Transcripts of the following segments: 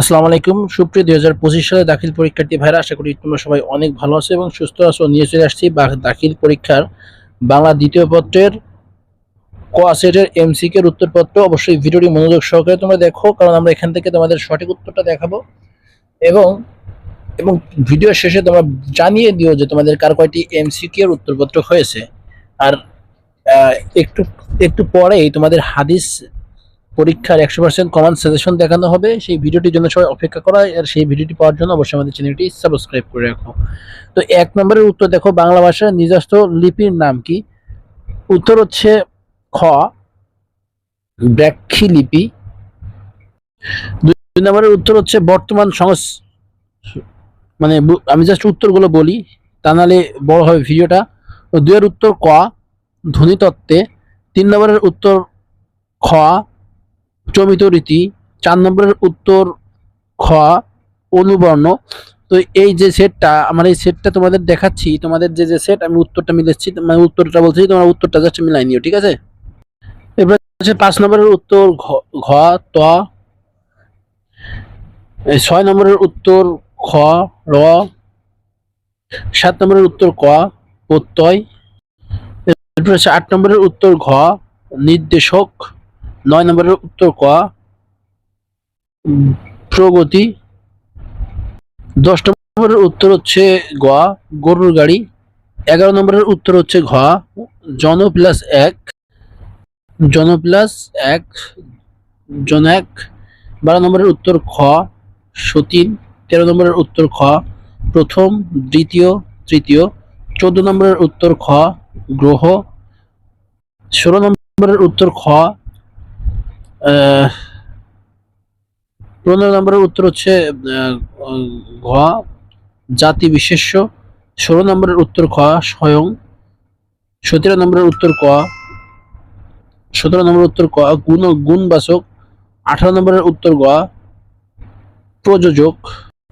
আসসালামু আলাইকুম। সুপ্রিয় দুই হাজার পঁচিশ সালে দাখিল পরীক্ষার্থী ভাইরা, আশা করি তোমরা সবাই অনেক ভালো আছো এবং সুস্থ আছো। নিয়ে চলে আসছি দাখিল পরীক্ষার বাংলা দ্বিতীয় পত্রের ক সেটের এমসিকের উত্তরপত্র। অবশ্যই ভিডিওটি মনোযোগ সহকারে তোমরা দেখো, কারণ আমরা এখান থেকে তোমাদের সঠিক উত্তরটা দেখাবো। এবং এবং ভিডিও শেষে তোমরা জানিয়ে দিও যে তোমাদের কার কয়টি এমসিকিউর উত্তরপত্র হয়েছে। আর একটু একটু পরেই তোমাদের হাদিস পরীক্ষার একশো পার্সেন্ট কমান সাজেশন দেখানো হবে। সেই ভিডিওটির জন্য সবাই অপেক্ষা করা আর সেই ভিডিওটি পাওয়ার জন্য অবশ্যই আমাদের চ্যানেলটি সাবস্ক্রাইব করে রাখো। তো এক নম্বরের উত্তর দেখো, বাংলা ভাষার নিজস্ব লিপির নাম কি? উত্তর হচ্ছে খ ব্যাক্ষী লিপি। দুই নম্বরের উত্তর হচ্ছে বর্তমান সংস মানে আমি জাস্ট উত্তরগুলো বলি, তা নাহলে বড় হবে ভিডিওটা। তো দুইয়ের উত্তর ক, ধ্বনিতত্ত্বে। তিন নম্বরের উত্তর খ চমিত রীতি, চার নম্বরের উত্তর খ, অনুবর্ণ। তো এই যে সেটটা, আমার এই সেটটা তোমাদের দেখাচ্ছি, তোমাদের যে যে সেট, আমি উত্তরটা মিলাচ্ছি মানে উত্তরটা বলছি, তোমার উত্তরটা জাস্ট মিলাই নিও, ঠিক আছে? এবার হচ্ছে পাঁচ নম্বরের উত্তর ঘ ত। ছয় নম্বরের উত্তর খ, র। সাত নম্বরের উত্তর ক, প্রত্যয়। এরপর হচ্ছে আট নম্বরের উত্তর ঘ, নির্দেশক। নয় নম্বরের উত্তর ক। প্রগতি। দশ নম্বরের উত্তর হচ্ছে গ, গরুর গাড়ি। এগারো নম্বরের উত্তর হচ্ছে ঘ, জন প্লাস এক। জন প্লাস এক, জন এক। বারো নম্বরের উত্তর খ, সতীন। তেরো নম্বরের উত্তর খ, প্রথম, দ্বিতীয়, তৃতীয়। চোদ্দ নম্বরের উত্তর খ, গ্রহ। ষোলো নম্বরের উত্তর খ পনেরো নম্বরের উত্তর হচ্ছে ঘ, জাতি বিশেষ্য। ষোলো নম্বরের উত্তর খ, স্বয়ং। সতেরো নম্বরের উত্তর ক, সতেরো নম্বরের উত্তর ক, গুণ, গুণবাচক। আঠারো নম্বরের উত্তর গ, প্রযোজক।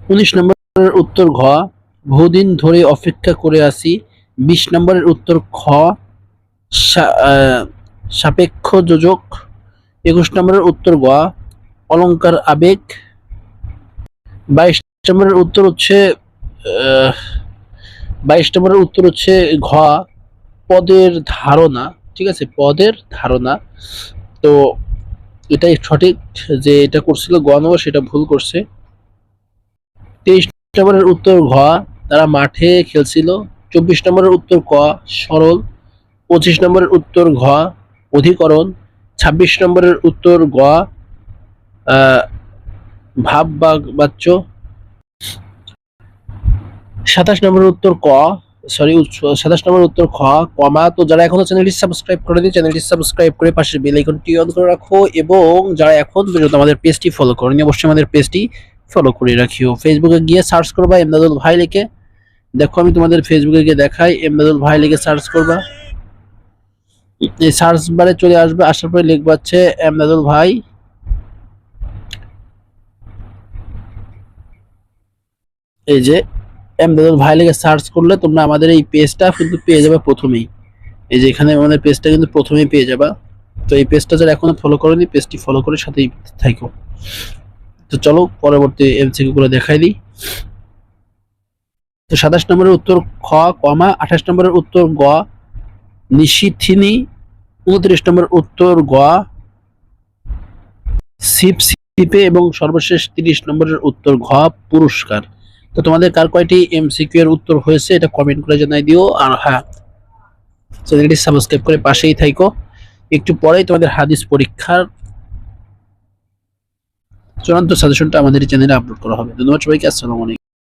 উনিশ নম্বরের উত্তর ঘ, বহুদিন ধরে অপেক্ষা করে আসি বিশ নম্বরের উত্তর খ সাপেক্ষ যোজক। একুশ নম্বরের উত্তর গ অলংকার আবেগ। বাইশ নম্বরের উত্তর হচ্ছে বাইশ নম্বরের উত্তর হচ্ছে ঘ পদের ধারণা, ঠিক আছে? পদের ধারণা। তো এটাই সঠিক যে এটা করছিল গ নম্বর সেটা ভুল করছে। তেইশ নম্বরের উত্তর ঘ তারা মাঠে খেলছিল। চব্বিশ নম্বরের উত্তর ক সরল। পঁচিশ নম্বরের উত্তর ঘ অধিকরণ। ছাব্বিশ নম্বরের উত্তর গ ভাব বা বাচ্য সাতাশ নম্বরের উত্তর ক সরি সাতাশ নম্বরের উত্তর খ, কমা। তো যারা এখনও চ্যানেলটি সাবস্ক্রাইব করে দিন চ্যানেলটি সাবস্ক্রাইব করে পাশের বেল আইকনটি অন করে রাখো এবং যারা এখন পর্যন্ত আমাদের পেজটি ফলো করেনি, অবশ্যই আমাদের পেজটি ফলো করে রাখিও। ফেসবুকে গিয়ে সার্চ করবা, এমদাদুল ভাই লিখে। দেখো, আমি তোমাদের ফেসবুকে গিয়ে দেখাই, এমদাদুল ভাই লিখে সার্চ করবা। সার্চ বারে চলে আসবে, আসার পরে লিখবা হচ্ছে এমদাদুল ভাই। এই যে এমদাদুল ভাই লিখে সার্চ করলে তোমরা আমাদের এই পেজটা কিন্তু পেয়ে যাবে প্রথমেই। এই যে এখানে আমাদের পেজটা কিন্তু প্রথমেই পেয়ে যাবা। তো এই পেজটা যারা এখনও ফলো করেনি পেজটি ফলো করে সাথেই থাকো। তো চলো পরবর্তী এমসিকিউ গুলো দেখাই দিই। তো সাতাশ নম্বরের উত্তর খ কমা আঠাশ নম্বরের উত্তর গ নিশিথিনী উনত্রিশ নম্বর উত্তর গোয়া। সিপ এবং সর্বশেষ তিরিশ নম্বরের উত্তর ঘ পুরস্কার। তো তোমাদের কার কয়টি এমসিকিউ এর উত্তর হয়েছে এটা কমেন্ট করে জানাই দিও। আর হ্যাঁ চ্যানেলটি সাবস্ক্রাইব করে পাশেই থাইকো। একটু পরেই তোমাদের হাদিস পরীক্ষার চূড়ান্ত সাজেশনটা আমাদের চ্যানেলে আপলোড করা হবে। ধন্যবাদ সবাইকে, আসসালামু আলাইকুম।